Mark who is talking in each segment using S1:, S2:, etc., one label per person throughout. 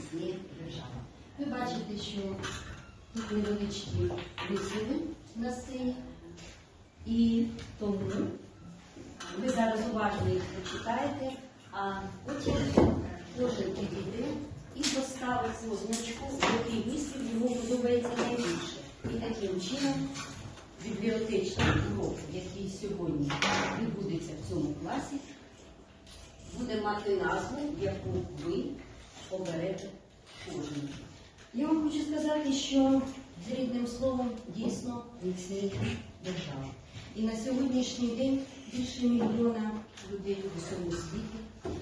S1: існує держава. Ви бачите, що тут невеличкі вислови на сцені, і тому ви зараз уважно їх прочитаєте, а потім кожен підійде і поставить позначку, який вислів йому подобається найбільше. І таким чином бібліотечний урок, який сьогодні відбудеться в цьому класі, буде мати назву, яку ви оберете кожен. Я вам хочу сказати, що з рідним словом дійсно міцніє держава. І на сьогоднішній день більше мільйона людей у всьому світі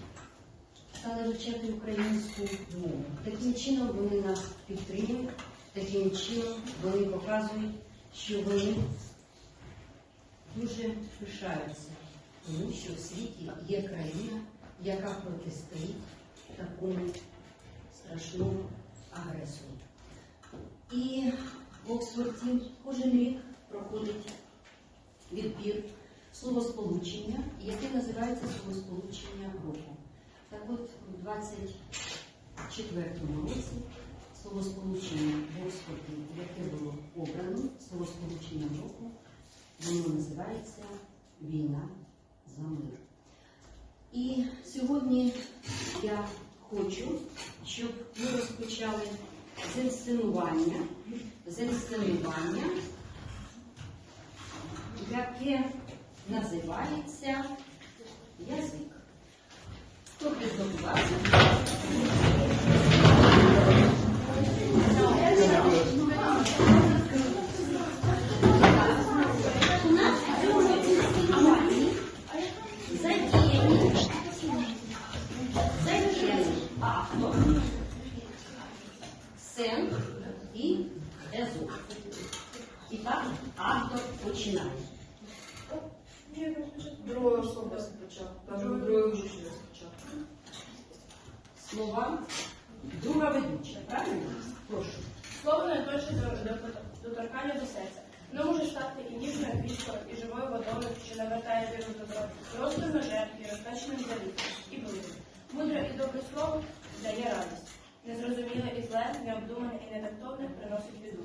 S1: стали вивчати українську мову. Таким чином вони нас підтримують, таким чином вони показують, що вони дуже пишаються, тому що в світі є країна, яка протистоїть такому страшному агресору. І в Оксфорді кожен рік проходить відбір словосполучення, яке називається словосполучення року. Так от у 24-му році словосполучення в Оксфорді, яке було обрано, словосполучення року, воно називається Війна за мир. І сьогодні я хочу, щоб ми розпочали з інсценування, з інсценування, яке називається язик. Хто підготувався? У сен і езу. І так автор починає.
S2: Друга особа спочатку, друге учителя спочатку.
S1: Слова друга ведуча, правильно? Прошу.
S3: Слово не точно до доторкання до серця. Воно може стати і ніжною квіткою, і живою водою, що навертає віру добро, розумною жертвою, розтаченим завітом, і близьким. Мудре і добре слово дає радість. Незрозуміле і зле, необдумане і нетактовне приносить біду.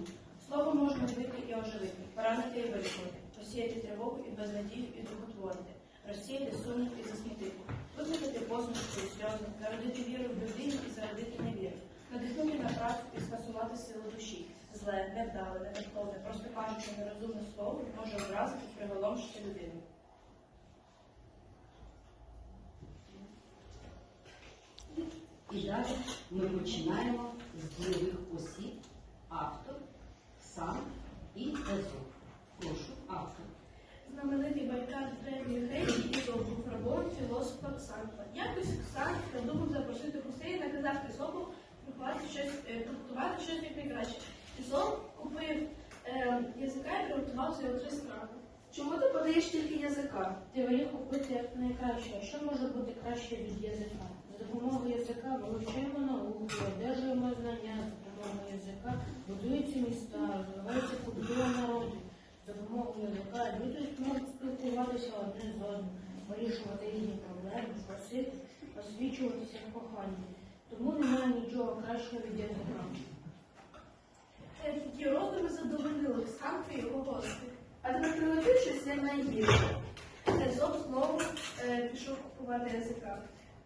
S3: Слово можна вбити і оживити, поранити і вилікувати, посіяти тривогу і безнадію і духотворити, розсіяти сумних і засмітити, викликати посмішку і сльози, народити віру в людині і зародити невіру, надихнути на працю і скасувати силу душі. Зле, невдале, нетактовне, просто кажучи нерозумне слово, може образити приголомшити людину.
S1: І далі ми починаємо з дієвих осіб, автор, сам і езу. Прошу, автор.
S4: Знаменитий байкар древньої Греції Ізол був рабом філософа Ксанфа. Якось Ксанф придумав запросити гостей на казахське село приготувати щось, приготувати щось як найкраще. Ізол купив е, язика і приготував його три страви.
S2: Чому ти подаєш тільки язика?
S5: Ти волів купити як найкраще. Що може бути краще від язика? За допомогою язика вивчаємо науку, одержуємо знання, за допомогою язика будуються міста, розвивається культура народів. За допомогою язика люди можуть спілкуватися одне з одним, вирішувати різні проблеми, просити, освічуватися в коханні. Тому немає нічого кращого від язика.
S4: Е, Такі роздуми задовольнили Ксанфа і його гостей.
S2: А тепер приготуй щось як найгірше.
S4: Езоп знову е, пішов купувати язика.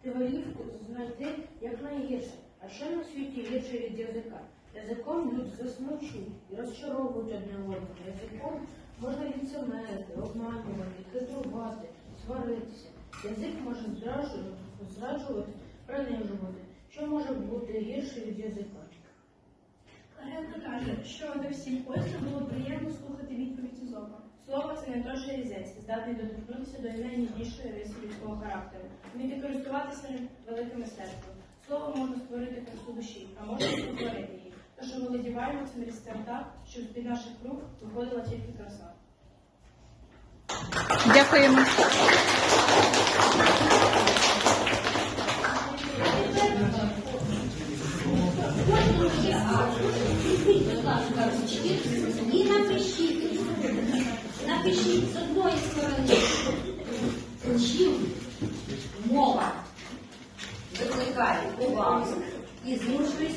S5: Ти волів знайти як найгірше. А що на світі гірше від язика? Язиком люди засмучують і розчаровують одне одного. Язиком можна ліцемерити, обманювати, хитрувати, сваритися. Язик може зраджувати, зраджувати, принижувати. Що може бути гірше від язика?
S4: Легенда каже, що не всім гостям було приємно слухати відповідь Ізопа.
S3: Слово це не той же різець, здатний доторкнутися до найніжнішої риси людського характеру, вміти користуватися великим мистецтвом. Слово може створити красу душі, а може створити її. Тож володіваємо цим різцем так, щоб з-під наших рук виходила тільки краса.
S6: Дякуємо.
S1: З одної сторони, чим мова викликає повагу і змушує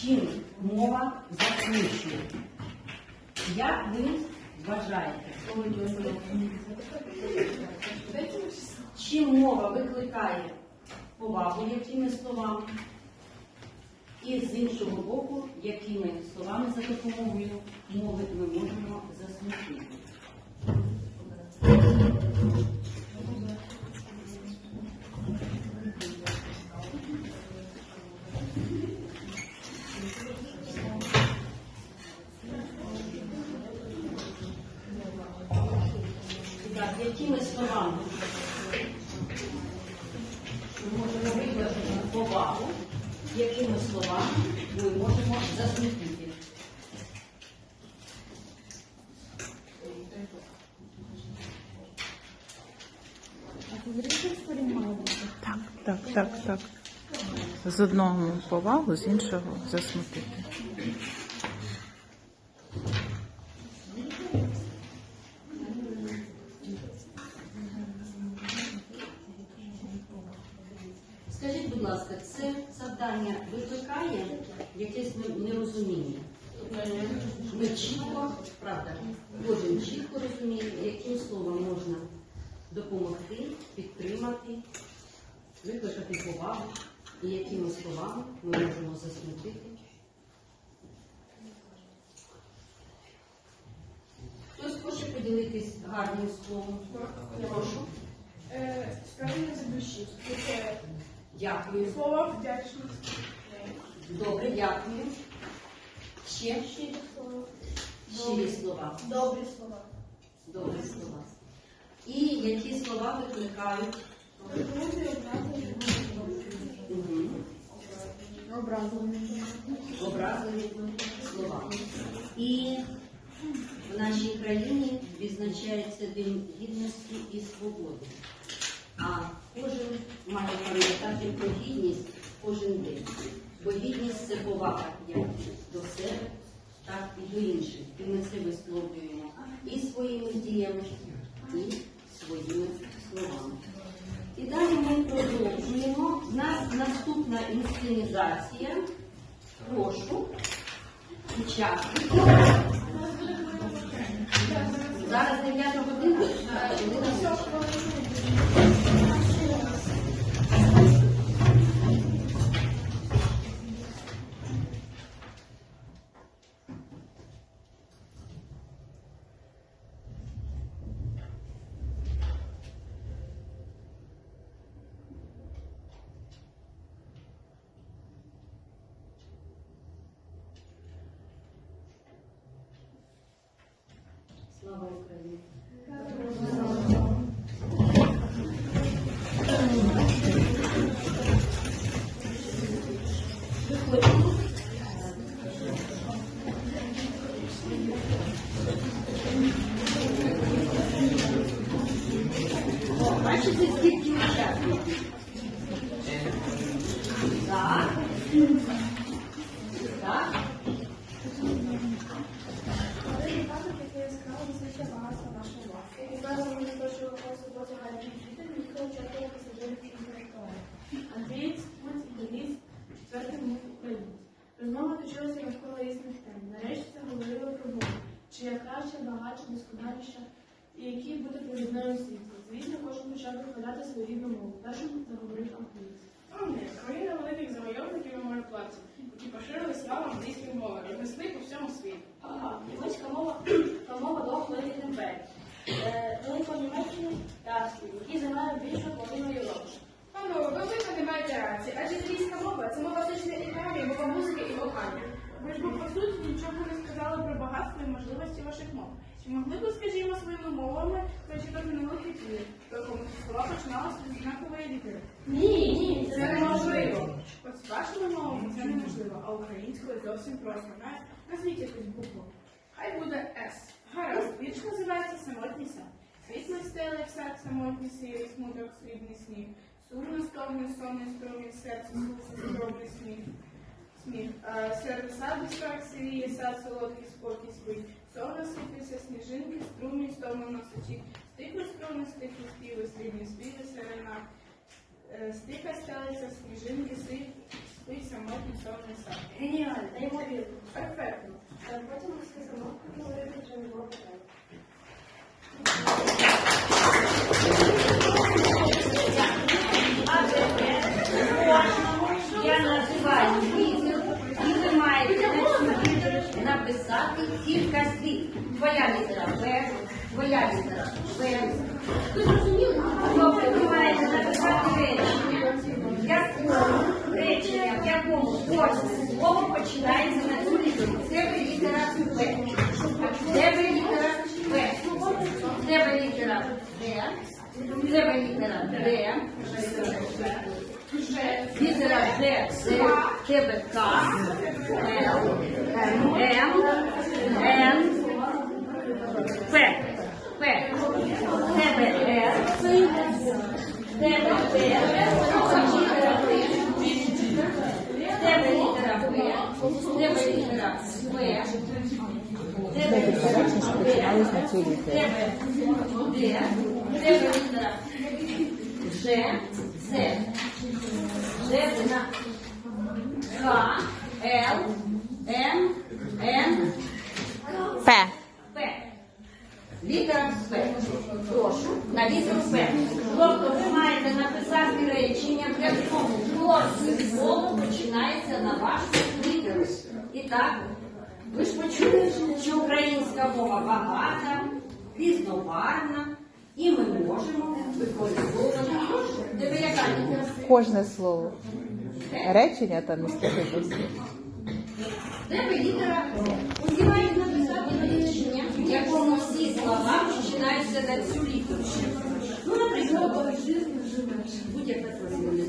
S1: чим мова засмучує? Як ви вважаєте? Чим мова викликає повагу, якими словами? І з іншого боку, якими словами за допомогою мови ми можемо так.
S7: З одного повагу, з іншого засмутити.
S1: Скажіть, будь ласка, це завдання викликає якесь нерозуміння? Ми чітко, правда, кожен чітко розуміє, яким словом можна допомогти, підтримати, викликати повагу, і якими словами ми можемо засмутити. Хтось хоче поділитись гарним словом? Прошу.
S6: Скажімо з душі.
S1: Дякую.
S6: слово вдячність.
S1: Добре, дякую. Ще
S6: Щирі слова.
S1: щирі слова.
S6: Добрі слова.
S1: Добрі слова. І які слова викликають Образливі слова. І в нашій країні відзначається День гідності і свободи. А кожен має пам'ятати про гідність кожен день. Бо гідність це повага як до себе, так і до інших. І ми це висловлюємо і своїми діями, і своїми словами. І далі ми продовжуємо. У нас наступна інсценізація. Прошу. Учасників. Зараз 9 година. Година. Слава Україні! О, Бачите, скільки учасників? Так. Так.
S6: таке яскраве звичайне багатство нашої власті. І зараз ми запрошуємо вас до загальних вчителів, які участвували пасажирів інтелектуалів. Андрій, Цькуць і Денис, четвертий мов України. Розмова точилася навколо різних тем. Нарешті заговорили про Бога. Чия краща, багатша, досконаліша, і які буде провідною у світі. Звісно, кожен почав викладати свою рідну мову. Першим заговорив англійський.
S3: Англія, країна великих завойовників і мореплавців, які поширили славу англійської мови, рознесли по всьому світу.
S6: Німецька мова, та мова двох великих імперій. Великої Німеччини та Австрії, які займають більшу половину Європи.
S3: Панове, ви видно не маєте рації, адже англійська мова це мова точної італії, мова музики і кохання.
S6: Ви ж бо по суті нічого не сказали про багатство і можливості ваших мов. Чи могли б, скажімо, своїми мовами прочитати невеликий твір, в якому слова починалися з знакової літери?
S3: Ні, ні, це неможливо. От з вашими мовами це неможливо, а українською зовсім просто. Навіть назвіть якусь букву. Хай буде С. Гаразд, вірш називається самотній сад. Світло стеле в сад, самотній сірий, смуток, срібний сніг. Сумно стогне, сонний струмі, серце слухає здоровий сміх. Сміх. А серед саду страх сиріє, сад солодкий спокій спить. Сон насипився, сніжинки, струмі, стомно на сочі. Стихли струни, стихли співи, срібні співи, серена. Е, Стиха стелиться, сніжинки, сад.
S4: Геніально, неймовірно.
S3: Перфектно.
S4: Потім ми сказали, говорити вже не було питань.
S1: Я називаю відео, і ви маєте написати кілька слів. Твоя літера Б, твоя літера Б. Ви зрозуміли? Тобто ви маєте написати речення, в якому, речення, в якому кожне слово починається на цю літеру. В тебе літера Б. В тебе літера Б. В тебе літера Д. В тебе літера Д. Літера Д, С, в тебе К, Л, М, Н, П, П, в тебе Р, в тебе Т, літера Т, в тебе літера П, в тебе літера П, в тебе літера Д, в тебе Д, в тебе літера Ж, З, Жирна. К, Л, М, Н,
S6: П.
S1: П. Літера П. Прошу, на літеру П. Тобто ви маєте написати речення, в якому кожне слово починається на вашу літеру. І так, ви ж почули, що українська мова багата, різнобарвна, і ми можемо використовувати. Тебе яка літера?
S6: Кожне слово. Речення там не слухайте.
S1: Тебе літера. Усі мають на цю літеру. Ну, наприклад, будь-яка тварина.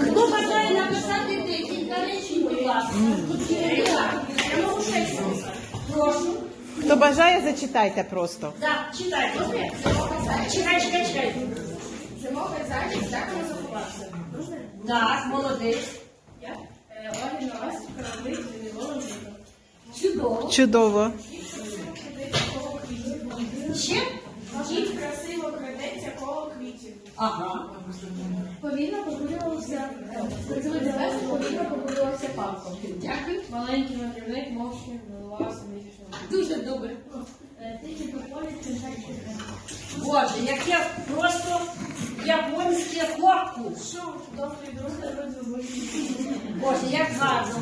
S1: Хто бажає написати декілька речень, будь ласка? Я можу шесть. Прошу.
S6: Хто бажає, зачитайте просто.
S1: Так, читайте. Чекай, чекай, чекай.
S3: Зимовий зайчик так не заховався.
S1: Так, молодець.
S3: Я е, Новосик, кораблик, волом літо.
S1: Чудово.
S6: Чудово.
S1: Ще? Ага.
S4: Повільно працювати весело, повільно прогулювався парком.
S1: Дякую.
S3: Маленький мандрівник мовчки милувався місячним.
S1: Дуже добре.
S4: Тільки кінчаючи.
S1: Боже, яке просто японське хлопку.
S3: Що, добрий друг,
S1: Боже, як гарно.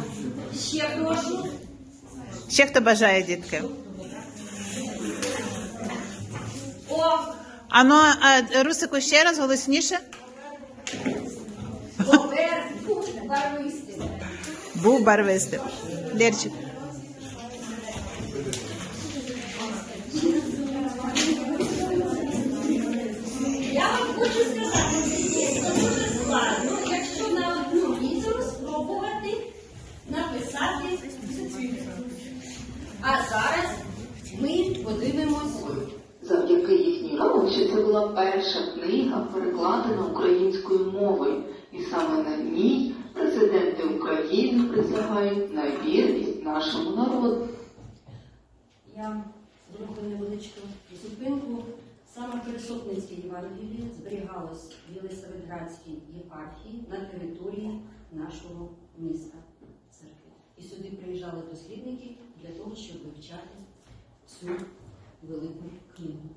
S1: Ще прошу.
S6: Ще хто бажає, дітки?
S1: О,
S6: Ану, а, Русику, ще раз голосніше.
S1: Барвистий.
S6: Був барвистим. Лерчик.
S8: Перша книга, перекладена українською мовою, і саме на ній президенти України присягають на вірність нашому народу.
S1: Я зроблю невеличку зупинку. Саме Присопницьке Євангеліє зберігалось в Єлисаветградській єпархії на території нашого міста церкви. І сюди приїжджали дослідники для того, щоб вивчати цю велику книгу.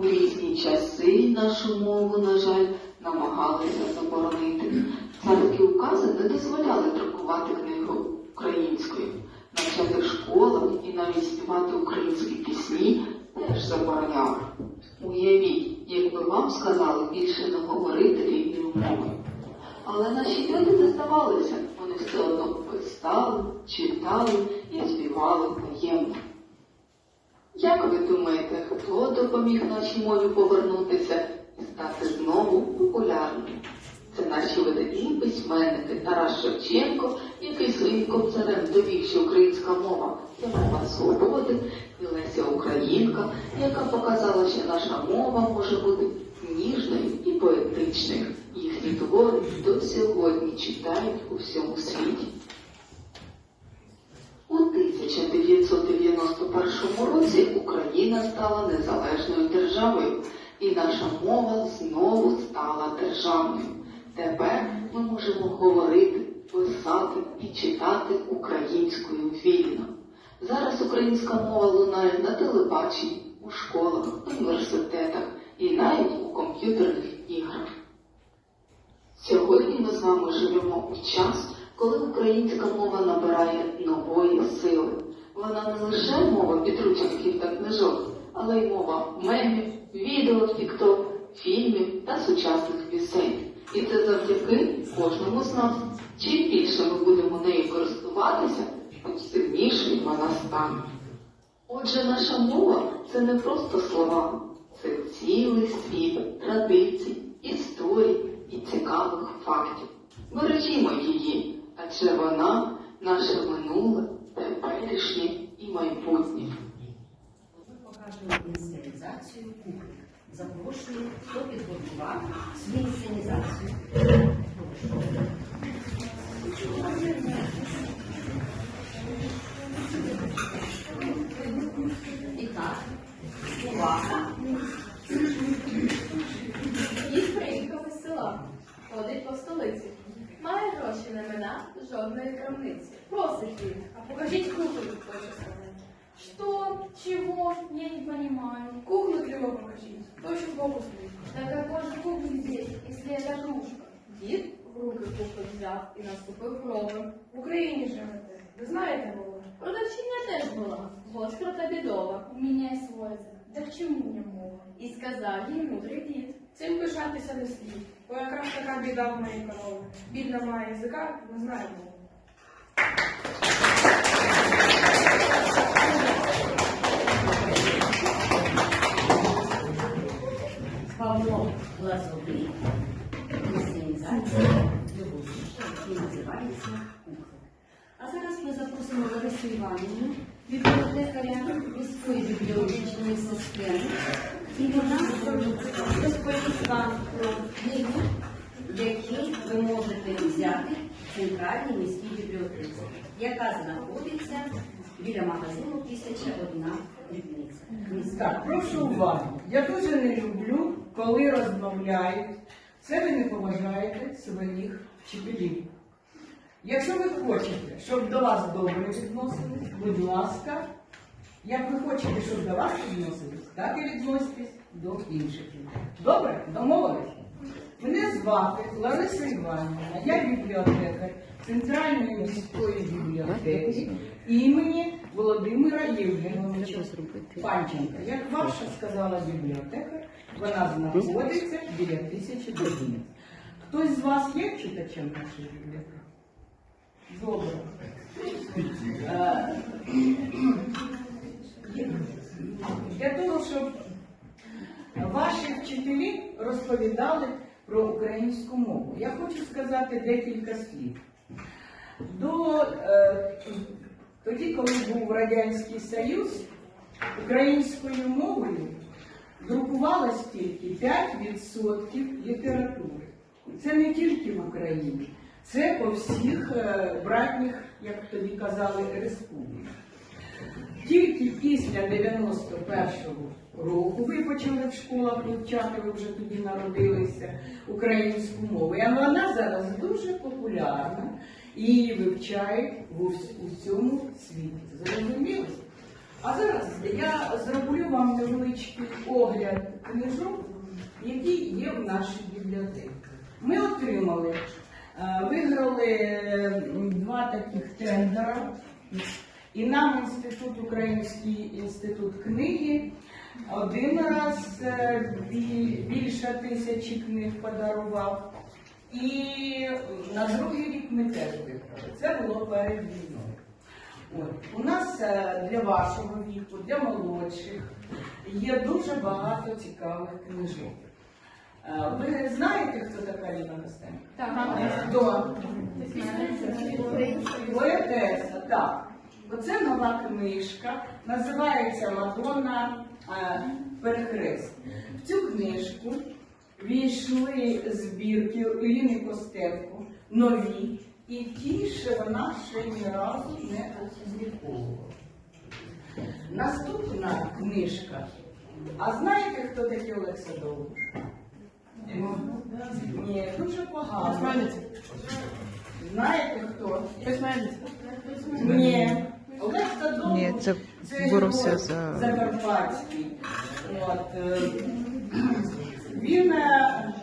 S8: У різні часи нашу мову, на жаль, намагалися заборонити. Царські укази не дозволяли друкувати книгу українською. навчати в школах і навіть співати українські пісні теж забороняли. Уявіть, якби вам сказали більше не говорити рідною мовою. Але наші діти не здавалися, вони все одно писали, читали і співали таємно. Як ви думаєте, хто допоміг нашій мові повернутися і стати знову популярною? Це наші видатні письменники Тарас Шевченко, який своїм кобзарем довів, що українська мова це мова свободи, і Леся Українка, яка показала, що наша мова може бути ніжною і поетичною. Їхні твори до сьогодні читають у всьому світі. У 1991 році Україна стала незалежною державою, і наша мова знову стала державною. Тепер ми можемо говорити, писати і читати українською вільно. Зараз українська мова лунає на телебаченні, у школах, університетах і навіть у комп'ютерних іграх. Сьогодні ми з вами живемо у час, коли українська мова набирає нової сили. Вона не лише мова підручників та книжок, але й мова мемів, відео, тікток, фільмів та сучасних пісень. І це завдяки кожному з нас. Чим більше ми будемо нею користуватися, тим сильнішою вона стане. Отже, наша мова це не просто слова, це цілий світ традицій, історій і цікавих фактів. Бережімо її, адже вона наше минуле, теперішнє і майбутнє.
S1: Ми покажемо інсценізацію кухні. Запрошую, хто підготував свою інсценізацію. І так, увага.
S4: Дід приїхав із села, ходить по столиці. Має гроші на мене, жодної крамниці. Просить він, а покажіть кухню, хоче сказати.
S3: Что? Чего? Я не понимаю.
S4: Кухню криво покажіть, то що збоку стоїть.
S3: Да какой же кухня здесь, если это кружка?
S4: Дід в руки кухню взяв і наступив кровом. В Україні живете, ви знаєте мову? Продавчиня теж була, гостра та бідова.
S3: У меня есть свой язык. Да к чему мне мова?
S4: І сказав їй мудрий дід. Цим пишатися не слід, бо якраз така біда в моєї корови. Бідна має язика, не знає мову.
S1: Павло Лазовий. Інсценізація вірша, який називається Кухня. А зараз ми запросимо Ларису Іванівну, бібліотекаря міської бібліотечної системи. І вона розповість вам про книги, які ви можете взяти в центральній міській бібліотеці, яка знаходиться біля магазину «Тисяча одна дрібниця».
S9: Так, прошу уваги. Я дуже не люблю, коли розмовляють. Це ви не поважаєте своїх вчителів. Якщо ви хочете, щоб до вас добре відносились, будь ласка, як ви хочете, щоб до вас відносились, так і відноситесь до інших. Добре? Домовились? Мене звати Лариса Іванівна, я бібліотекар Центральної міської бібліотеки імені Володимира Євгеновича Панченка. Як ваша сказала бібліотекар, вона знаходиться біля тисячі годин. Хтось з вас є читачем нашої бібліотеки? Добре. Для того, щоб ваші вчителі розповідали про українську мову, я хочу сказати декілька слів. До, е, тоді, коли був Радянський Союз, українською мовою друкувалось тільки 5% літератури. Це не тільки в Україні, це по всіх е, братніх, як тоді казали, республіках. Тільки після 91-го року ви почали в школах вивчати, ви вже тоді народилися українську мову. І вона зараз дуже популярна і її вивчають в ус- усьому світі. Зрозуміло? А зараз я зроблю вам невеличкий огляд книжок, які є в нашій бібліотеці. Ми отримали, е, виграли два таких тендера І нам інститут, Український інститут книги один раз е, більше тисячі книг подарував. І на другий рік ми теж виграли. Це було перед війною. От. У нас е, для вашого віку, для молодших є дуже багато цікавих книжок. Е, Ви знаєте, хто така Ліна Костенко?
S3: Так.
S9: Хто? Поетеса, так. Оце нова книжка, називається Мадонна е, Перехрест. В цю книжку війшли збірки Ліни Костенко, нові, і ті, що вона ще ні разу не опубліковувала. Наступна книжка. А знаєте, хто такий Олекса Довгий? Ні, дуже погано. Знаєте хто? Ні.
S6: Ні, це боровся за-
S9: Закарпатський. От, е, він е,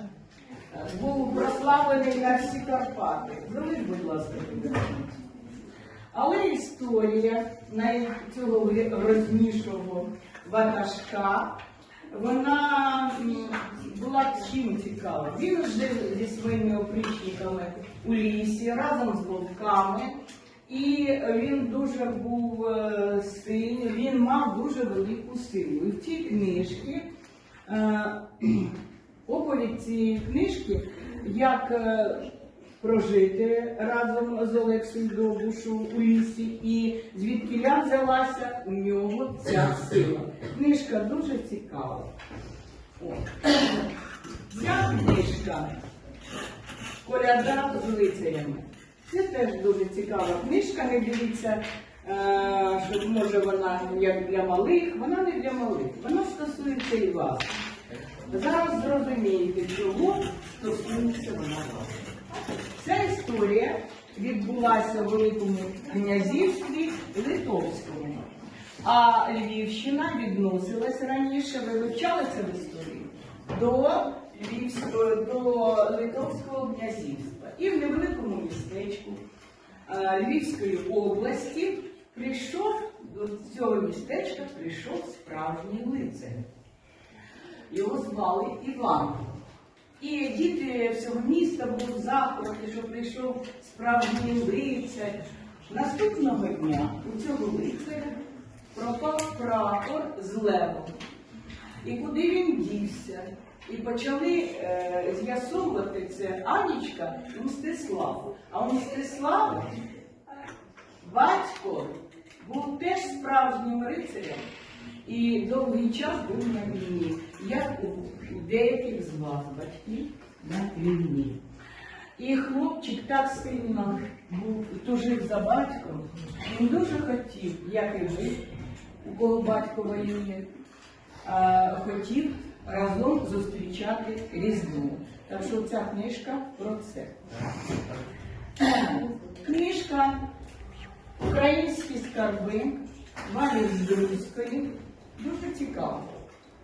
S9: був прославлений на всі Карпати. Залиш, будь ласка. Але історія цього рознішого ватажка, вона була чим цікава. Він жив зі своїми опричниками у лісі разом з вовками. І він дуже був е, сильний, він мав дуже велику силу. І в цій книжці, е, оповідь цієї книжки, як е, прожити разом з Олексією Довбушу у лісі, і звідки я взялася у нього ця сила. Книжка дуже цікава. Ця книжка Коляда з лицарями. Це теж дуже цікава книжка. Не дивіться, е, що може вона як для малих. Вона не для малих. Вона стосується і вас. Зараз зрозумієте, чого стосується вона вас. Ця історія відбулася в Великому князівстві Литовському. А Львівщина відносилась раніше, ви в історії, до, Львівського, до Литовського князівства. І в невеликому містечку е, Львівської області прийшов, до цього містечка прийшов справжній лицар. Його звали Іван. І діти всього міста були в захваті, що прийшов справжній лицар. Наступного дня у цього лицаря пропав прапор з левом. І куди він дівся? І почали е, з'ясовувати це Анічка і Мстислав. А у Мстислава батько був теж справжнім рицарем і довгий час був на війні, як у деяких з вас батьків на війні. І хлопчик так сильно тужив за батьком, він дуже хотів, як і ви, у кого батько воює, хотів разом зустрічати Різдво. Так що ця книжка про це. Книжка Українські скарби Валі Здруської дуже цікава.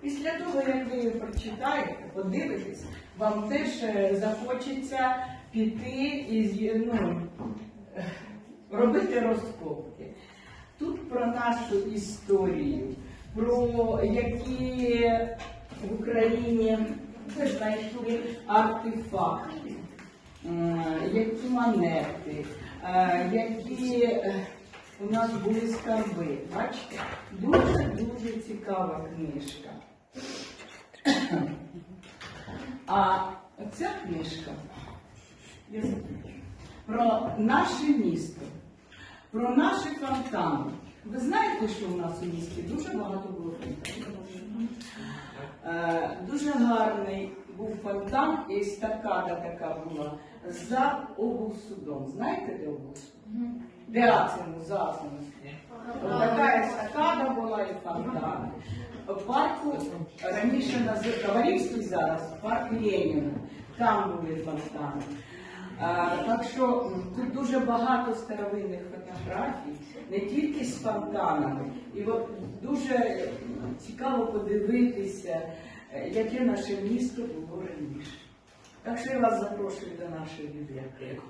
S9: Після того, як ви її прочитаєте, подивитесь, вам теж е, захочеться піти і ну, е, робити розкопки. Тут про нашу історію, про які в Україні знайшли артефакти, е, які монети, е, які е, у нас були скарби. Бачите? Дуже-дуже цікава книжка. А ця книжка про наше місто, про наші фонтани. Ви знаєте, що у нас у місті дуже багато було фонтанів. Е, Дуже гарний був фонтан, і естакада така була за облсудом. Знаєте, де облсуд? Де Ацину, за Ацину. Така естакада була і фонтан. В парку раніше називали Кавалівський зараз, парк Леніна. Там були фонтани. А, так що тут дуже багато старовинних фотографій, не тільки з фонтанами. І от дуже цікаво подивитися, е, яке наше місто було раніше. Так що я вас запрошую до нашої бібліотеки.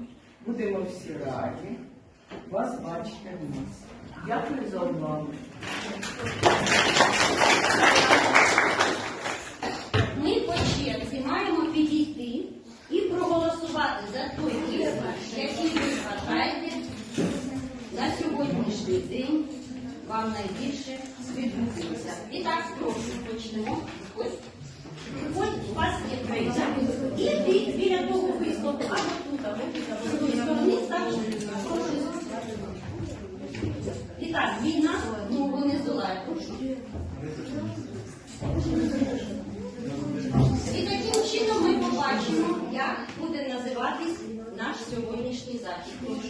S9: Будемо всі раді. вас бачити в нас. Дякую за увагу.
S1: Ми по черзі маємо підійти і проголосувати за той вибір, який ви вважаєте на сьогоднішній день вам найбільше відгукується. І так, прошу, почнемо. Ось. У вас є крейда. І біля того виступу, або тут, або тут, або з тої сторони, ставиш. І так, війна, ну вони здолають, прошу. І таким чином ми побачимо, як буде називатись наш сьогоднішній захід. Прошу.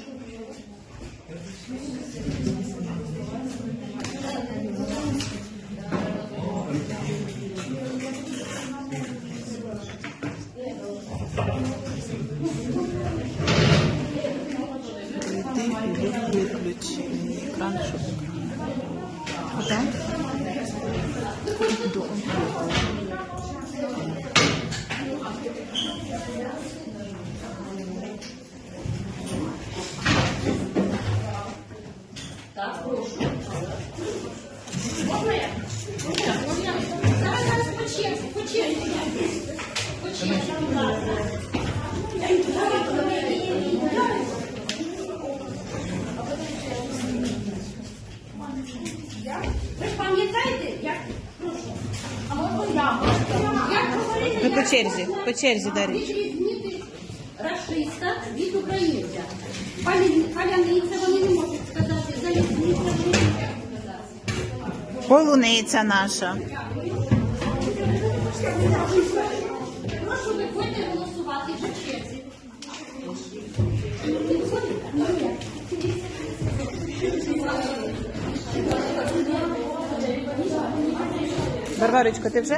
S1: По черзі,
S6: Дар'я.
S1: відрізнити расиста від українця. Паля- Паляниця вони не можуть сказати, залізниця вони не можуть сказати.
S6: Полуниця наша.
S1: Прошу виходьте голосувати по черзі.
S6: Варварочка, ти вже?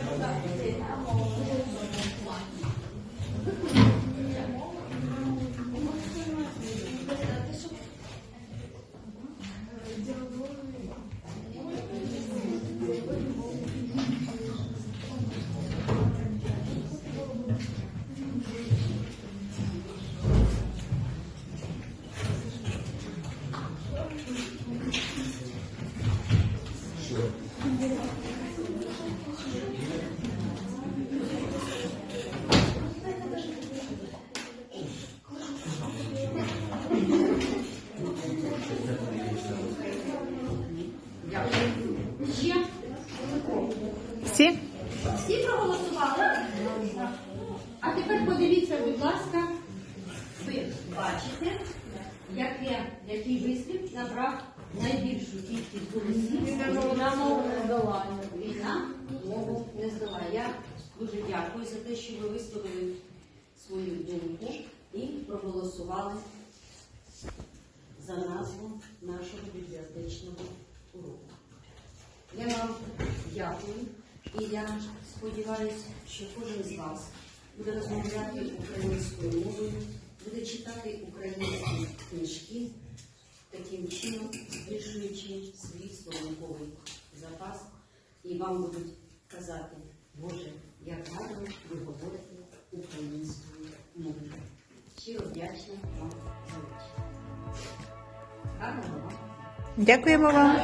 S1: найбільшу кількість голосів. Війна мову не здолає. Війна мову не здолає. Я дуже дякую за те, що ви висловили свою думку і проголосували за назву нашого бібліотечного уроку. Я вам дякую і я сподіваюся, що кожен з вас буде розмовляти українською мовою, буде читати українські книжки, таким чином збільшуючи свій словниковий запас, і вам будуть казати, Боже, як гарно ви говорите українською мовою. Щиро вдячна вам за участь. Гарного вам!
S6: Дякуємо вам.